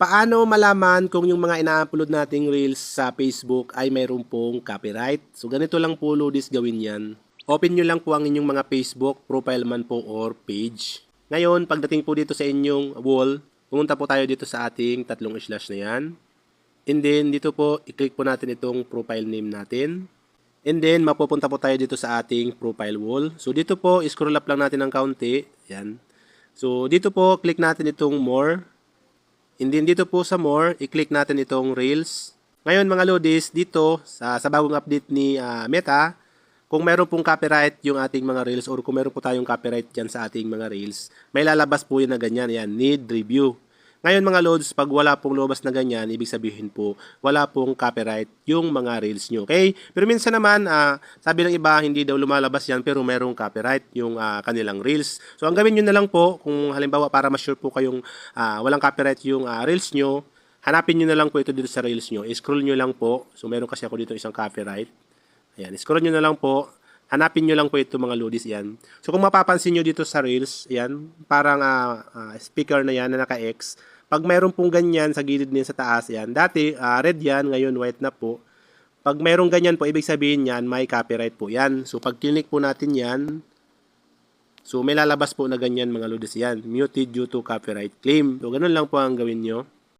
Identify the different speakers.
Speaker 1: Paano malaman kung yung mga ina-upload nating reels sa Facebook ay mayroon pong copyright? So ganito lang po Ludis gawin yan. Open nyo lang po ang inyong mga Facebook profile man po or page. Ngayon, pagdating po dito sa inyong wall, pumunta po tayo dito sa ating tatlong slash na yan. And then, dito po, i-click po natin itong profile name natin. And then, mapupunta po tayo dito sa ating profile wall. So, dito po, scroll up lang natin ng kaunti. Yan. So, dito po, click natin itong more. And dito po sa more, i-click natin itong Reels. Ngayon mga Lodis, dito sa, sa bagong update ni ah, Meta, kung meron pong copyright yung ating mga Reels or kung meron po tayong copyright dyan sa ating mga Reels, may lalabas po yun na ganyan, yan, need review. Ngayon mga Lods, pag wala pong lumabas na ganyan, ibig sabihin po, wala pong copyright yung mga Reels nyo. Okay? Pero minsan naman, ah, sabi ng iba, hindi daw lumalabas yan, pero merong copyright yung ah, kanilang Reels. So ang gawin nyo na lang po, kung halimbawa para ma-sure po kayong ah, walang copyright yung ah, Reels nyo, hanapin nyo na lang po ito dito sa Reels nyo. I-scroll nyo lang po. So meron kasi ako dito isang copyright. Ayan, scroll nyo na lang po. Hanapin nyo lang po ito mga lodis yan. So kung mapapansin nyo dito sa Reels, yan, parang ah, ah, speaker na yan na naka-X. Pag mayroon pong ganyan sa gilid niya sa taas, yan. Dati, ah, red yan, ngayon white na po. Pag mayroong ganyan po, ibig sabihin yan, may copyright po yan. So pag click po natin yan, so may lalabas po na ganyan mga lodis yan. Muted due to copyright claim. So ganun lang po ang gawin nyo.